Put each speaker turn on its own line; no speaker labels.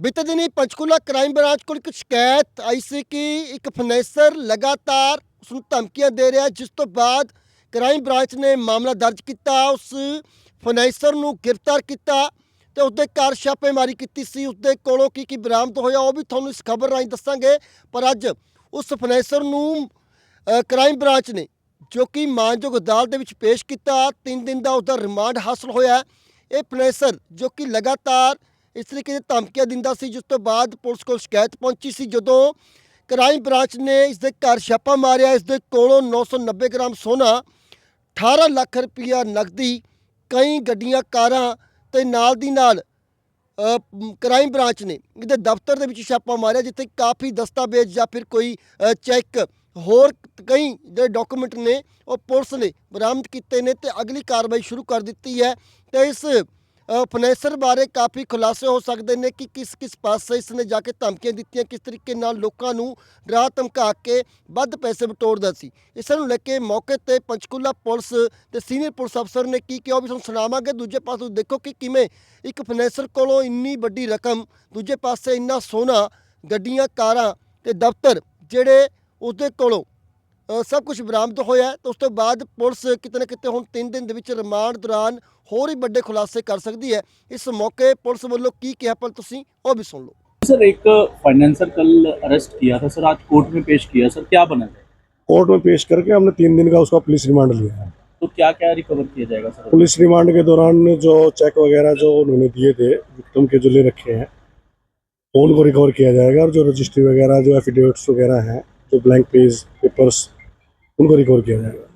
ਬੀਤੇ ਦਿਨੀ Panchkula crime branch ਕੋਲ ਇੱਕ ਸ਼ਿਕਾਇਤ ਆਈ ਸੀ ਕਿ ਇੱਕ ਫਨੈਸਰ ਲਗਾਤਾਰ ਉਸ ਨੂੰ ਧਮਕੀਆਂ ਦੇ ਰਿਹਾ ਜਿਸ ਤੋਂ ਬਾਅਦ ਕ੍ਰਾਈਮ ਬ੍ਰਾਂਚ ਨੇ ਮਾਮਲਾ ਦਰਜ ਕੀਤਾ ਉਸ ਫਨੈਸਰ ਨੂੰ ਗ੍ਰਿਫਤਾਰ ਕੀਤਾ ਤੇ ਉਸਦੇ ਘਰ ਛਾਪੇਮਾਰੀ ਕੀਤੀ ਸੀ ਉਸਦੇ ਕੋਲੋਂ ਕੀ ਕੀ ਬਰਾਮਦ ਹੋਇਆ ਉਹ ਵੀ ਤੁਹਾਨੂੰ ਇਸ ਖਬਰ ਰਾਹੀਂ ਦੱਸਾਂਗੇ ਪਰ ਅੱਜ ਉਸ ਫਨੈਸਰ ਨੂੰ ਕ੍ਰਾਈਮ ਬ੍ਰਾਂਚ ਨੇ ਜੋ ਕਿ ਮਾਨਯੋਗ ਅਦਾਲਤ ਦੇ ਵਿੱਚ ਪੇਸ਼ ਕੀਤਾ 3 ਦਿਨ ਦਾ ਉਸਦਾ ਰਿਮਾਂਡ ਹਾਸਲ ਹੋਇਆ ਇਹ ਫਨੈਸਰ ਜੋ ਕਿ ਲਗਾਤਾਰ ਇਸ ਤਰੀਕੇ ਦੀ ਧਮਕੀਆਂ ਦਿੰਦਾ ਸੀ, ਜਿਸ ਤੋਂ ਬਾਅਦ ਪੁਲਿਸ ਕੋਲ ਸ਼ਿਕਾਇਤ ਪਹੁੰਚੀ ਸੀ, ਜਦੋਂ ਕ੍ਰਾਈਮ ਬ੍ਰਾਂਚ ਨੇ ਇਸ ਦੇ ਘਰ ਛਾਪਾ ਮਾਰਿਆ। ਇਸ ਦੇ ਕੋਲੋਂ 990 ਗ੍ਰਾਮ ਸੋਨਾ 18 ਲੱਖ ਰੁਪਇਆ ਨਕਦੀ, ਕਈ ਗੱਡੀਆਂ, ਕਾਰਾਂ ਤੇ ਨਾਲ ਦੀ ਨਾਲ ਕ੍ਰਾਈਮ ਬ੍ਰਾਂਚ ਨੇ ਇਹਦੇ ਦਫ਼ਤਰ ਦੇ ਵਿੱਚ ਛਾਪਾ ਮਾਰਿਆ, ਜਿੱਥੇ ਕਾਫੀ ਦਸਤਾਵੇਜ਼ ਜਾਂ ਫਿਰ ਕੋਈ ਚੈੱਕ ਹੋਰ ਕਈ ਜਿਹੜੇ ਡਾਕੂਮੈਂਟ ਨੇ, ਉਹ ਪੁਲਿਸ ਨੇ ਬਰਾਮਦ ਕੀਤੇ ਨੇ ਤੇ ਅਗਲੀ ਕਾਰਵਾਈ ਸ਼ੁਰੂ ਕਰ ਦਿੱਤੀ ਹੈ। ਤੇ ਇਸ ਅ, ਬਾਰੇ ਕਾਫੀ ਖੁਲਾਸੇ ਹੋ ਸਕਦੇ ਨੇ ਕਿ ਕਿਸ ਕਿਸ ਪਾਸੇ ਇਸ ਨੇ ਜਾ ਕੇ ਧਮਕੀਆਂ ਦਿੱਤੀਆਂ ਕਿਸ ਤਰੀਕੇ ਨਾਲ ਲੋਕਾਂ ਨੂੰ ਰਾਹ ਧਮਕਾ ਕੇ ਵੱਧ ਪੈਸੇ ਬਟੋਰਦਾ ਸੀ। ਇਸ ਨੂੰ ਲੈ ਕੇ ਮੌਕੇ ਤੇ ਪੰਚਕੂਲਾ ਪੁਲਿਸ ਤੇ ਸੀਨੀਅਰ ਪੁਲਿਸ ਅਫਸਰ ਨੇ ਕੀ ਕਿਹਾ ਉਹ ਵੀ ਤੁਹਾਨੂੰ ਸੁਣਾਵਾਂਗੇ। ਦੂਜੇ ਪਾਸੇ ਦੇਖੋ ਕਿ ਕਿਵੇਂ ਇੱਕ ਫਨੈਸਰ ਕੋਲੋਂ ਇੰਨੀ ਵੱਡੀ ਰਕਮ ਦੂਜੇ ਪਾਸੇ ਇੰਨਾ ਸੋਨਾ ਗੱਡੀਆਂ ਕਾਰਾਂ ਤੇ ਦਫ਼ਤਰ ਜਿਹੜੇ ਉਸਦੇ ਕੋਲੋਂ ਸਭ ਕੁਝ ਬਰਾਮਦ ਹੋਇਆ ਹੈ ਤੇ ਉਸ ਤੋਂ ਬਾਅਦ ਪੁਲਿਸ ਕਿਤੇ ਨਾ ਕਿਤੇ ਹੁਣ 3 ਦਿਨ ਦੇ ਵਿੱਚ ਰਿਮਾਂਡ ਦੌਰਾਨ ਹੋਰ ਹੀ ਵੱਡੇ ਖੁਲਾਸੇ ਕਰ ਸਕਦੀ ਹੈ ਇਸ ਮੌਕੇ ਪੁਲਿਸ ਵੱਲੋਂ ਕੀ ਕਿਹਾ ਪਰ ਤੁਸੀਂ ਉਹ ਵੀ ਸੁਣ ਲਓ
सर एक फाइनेंसर कल अरेस्ट किया था सर आज कोर्ट में पेश किया सर क्या बना है
कोर्ट में पेश करके हमने तीन दिन का उसका पुलिस रिमांड लिया है
तो क्या क्या रिकवर किया जाएगा सर
पुलिस रिमांड के दौरान जो चेक वगैरह जो उन्होंने दिए थे विक्टिम के जो ले रखे हैं वो उनको रिकवर किया जाएगा और जो रजिस्ट्री वगैरह जो एफिडेविट्स वगैरह हैं जो blank page papers Un po' ricordiamo.